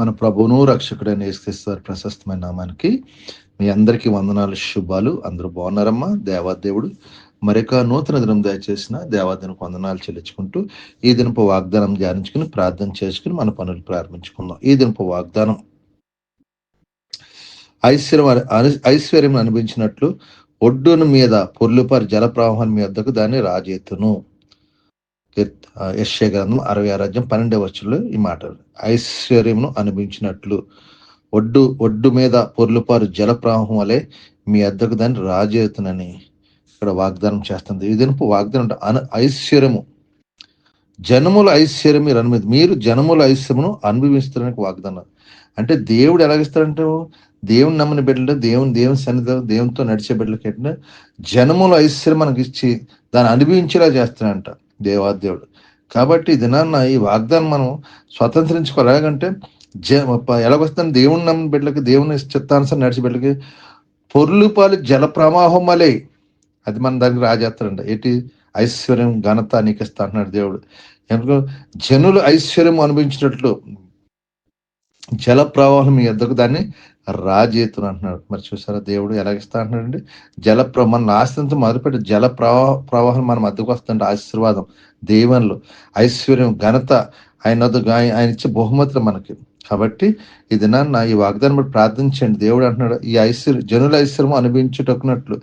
మన ప్రభువును రక్షకుడైన నేస్తారు ప్రశస్తమైన నామానికి మీ అందరికీ వందనాలు శుభాలు. అందరూ బాగున్నారమ్మా? దేవాదేవుడు. మరొక నూతన దినం దయచేసిన దేవాదినకు వందనాలు చెల్లించుకుంటూ ఈ దినపు వాగ్దానం ధ్యానించుకుని ప్రార్థన చేసుకుని మన పనులు ప్రారంభించుకుందాం. ఈ దినపు వాగ్దానం. ఐశ్వర్యం ఐశ్వర్యం అనిపించినట్లు ఒడ్డును మీద పొర్లుపారి జల ప్రవాహం మీ వద్దకు దాన్ని రాజెత్తును యశ్య గ్రంథం అరవై రాజ్యం పన్నెండవ వచ్చంలో ఈ మాటలు ఐశ్వర్యమును అనుభవించినట్లు ఒడ్డు ఒడ్డు మీద పొర్లుపారు జలప్రవాహం వలె మీ అద్దకు దాన్ని రాజేతునని ఇక్కడ వాగ్దానం చేస్తుంది. ఈ వాగ్దానం అంటే అను ఐశ్వర్యము. జనముల ఐశ్వర్యం మీరు అనుమతి మీరు జనముల ఐశ్వర్యమును అనుభవిస్తారని వాగ్దానం. అంటే దేవుడు ఎలాగిస్తారంటే దేవుని నమ్మని బిడ్డలు దేవుని దేవుని సన్నిధి దేవునితో నడిచే బిడ్డలకి ఏంటంటే జనముల ఐశ్వర్యం మనకి ఇచ్చి దాన్ని అనుభవించేలా చేస్తారంట దేవాదేవుడు. కాబట్టి దినాన్న ఈ వాగ్దానం మనం స్వతంత్రించుకోవాలి ఎలాగంటే జ ఎలాగొస్తాను దేవుని నమ్మిన బిడ్డలకి దేవుని చిత్తానుసారం నడిచి బిడ్డలకి పొర్లుపాలు జల ప్రవాహం వలె అది మన దానికి అండి ఏంటి? ఐశ్వర్యం ఘనత నీకు ఇస్తా అంటున్నాడు దేవుడు. ఎందుకు? జనులు ఐశ్వర్యం అనుభవించినట్లు జల ప్రవాహం మీ ఎద్దకు దాన్ని రాజేతును అంటున్నాడు. మరి చూసారా దేవుడు ఎలాగిస్తా అంటున్నాడండి? జల ప్ర మన ఆస్తితో మొదలుపెట్టి జల ప్రవాహ ప్రవాహం మన మధ్యకు వస్తుంటే ఆశీర్వాదం దేవునిలో ఐశ్వర్యం ఘనత ఆయన ఆయన ఇచ్చే బహుమతులు మనకి. కాబట్టి ఈ దినాన్న ఈ వాగ్దానం బట్టి ప్రార్థించండి దేవుడు అంటున్నాడు ఈ ఐశ్వర్యం జనుల ఐశ్వర్యం అనుభవించుటకున్నట్లు.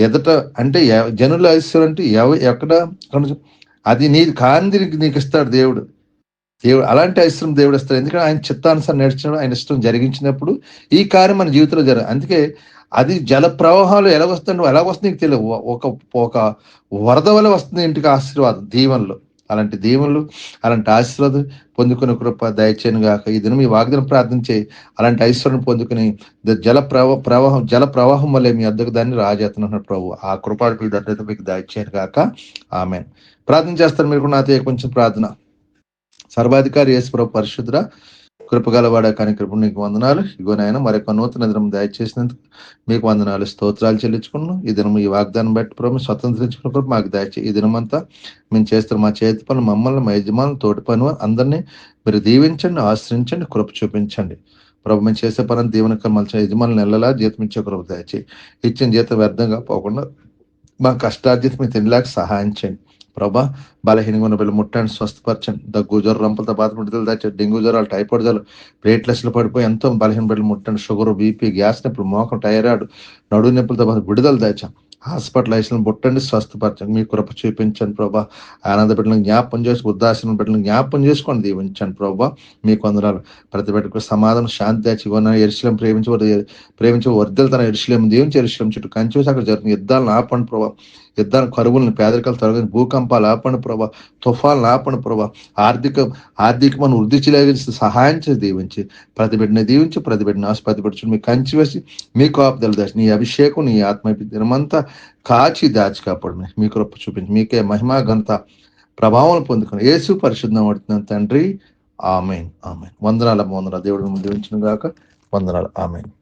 ఎదట అంటే జనుల ఐశ్వర్యం అంటే ఎవ ఎక్కడ? అది నీ కాంది నీకు ఇస్తాడు దేవుడు. దేవుడు అలాంటి ఐశ్వర్యం దేవుడు ఇస్తాడు. ఎందుకంటే ఆయన చిత్తానుసారం నడిచినప్పుడు ఆయన ఇష్టం జరిగించినప్పుడు ఈ కార్యం మన జీవితంలో జరగదు అందుకే అది జల ప్రవాహాలు ఎలాగొస్తుందో ఎలాగొస్తుంది నీకు తెలియదు. ఒక ఒక వరద వల్ల వస్తుంది ఇంటికి ఆశీర్వాదం దీవెనలు. అలాంటి దీవెనలు అలాంటి ఆశీర్వాదం పొందుకునే కృప దయచేయను గాక. ఈ దినం మీ వాగ్దానం ప్రార్థించే అలాంటి ఐశ్వర్యం పొందుకుని జల ప్రవా ప్రవాహం జల ప్రవాహం వల్లే మీ అద్దకు దాన్ని రాజేస్తున్నారు ప్రభు. ఆ కృపాడు దగ్గర మీకు దయచేయను గాక. ఆమె ప్రార్థన చేస్తారు మీరు నాతో కొంచెం ప్రార్థన. సర్వాధికారి యేసుప్రభు పరిశుద్ర కృపగలవాడ కానీ కృప నీకు వందనాలు. ఇగో నాయన మరొక నూతన దినం దయచేసినందుకు మీకు వందనాలు. స్తోత్రాలు చెల్లించుకున్నాం ఈ దినం ఈ వాగ్దానం బట్టి ప్రభు స్వతంత్రించుకున్న కృప మాకు దయచే ఈ దినమంతా మేము చేస్తున్న మా చేతి పనులు మమ్మల్ని మా యజమానులు తోటి పని అందరినీ మీరు దీవించండి ఆశ్రయించండి కృప చూపించండి. ప్రభు మేము చేసే పని దీవెన మలిచిన యజమానులు నెలలా జీతం ఇచ్చే కృప దయచి ఇచ్చిన జీతం వ్యర్థంగా పోకుండా మా కష్టార్జిత మీ తినలేక సహాయం చేయండి. ప్రభా బలహీనంగా ఉన్న పిల్లలు ముట్టండి స్వస్థపరచండి. దగ్గు జ్వరం రంపలతో బాధపడుతుంది దాచారు. డెంగ్యూ జ్వరాలు టైఫాయిడ్ జ్వరాలు ప్లేట్లెస్లు పడిపోయి ఎంతో బలహీన బిడ్డలు ముట్టండి. షుగర్ బీపీ గ్యాస్ నొప్పులు మోకం టైరాయిడ్ నడు నొప్పులతో బాధ విడుదల దాచాం. హాస్పిటల్ ముట్టండి బుట్టండి స్వస్థపరచండి. మీ కృప చూపించండి ప్రభా. ఆనంద బిడ్డలను జ్ఞాపం చేసి ఉద్దాసిన బిడ్డలను జ్ఞాపం చేసుకోండి దీవించండి ప్రభా. మీ కొందరాలు ప్రతి బిడ్డకు సమాధానం శాంతి దాచి ఇవ్వన ఎరుశలం ప్రేమించి ప్రేమించి వర్ధలు తన ఎరుశలేం దీవించి ఎరుశలం చుట్టూ కంచి అక్కడ జరిగిన యుద్ధాలను ఆపండి ప్రభా. యుద్ధాన్ని కరువులను పేదరికాలు తొలగించి భూకంపాలు ఆపండి ప్రభా. తుఫాన్లు ఆపండి ప్రభా. ఆర్థిక ఆర్థికమని వృద్ధి చేయగలిసి సహాయం చేసి దీవించి ప్రతిబిడ్డని దీవించి ప్రతిబిడ్డని బిడ్డని మీ కంచి వేసి మీ కాపుదలు దాచి నీ అభిషేకం నీ ఆత్మ దినమంతా కాచి దాచి కాపాడు మీ కృప చూపించి మీకే మహిమా ఘనత ప్రభావం పొందుకుని ఏసు పరిశుద్ధం పడుతున్నాను తండ్రి. Amen amen. వందనాల వందనాలు. దేవుడు దీవించిన గాక వందనాలు ఆమెన్.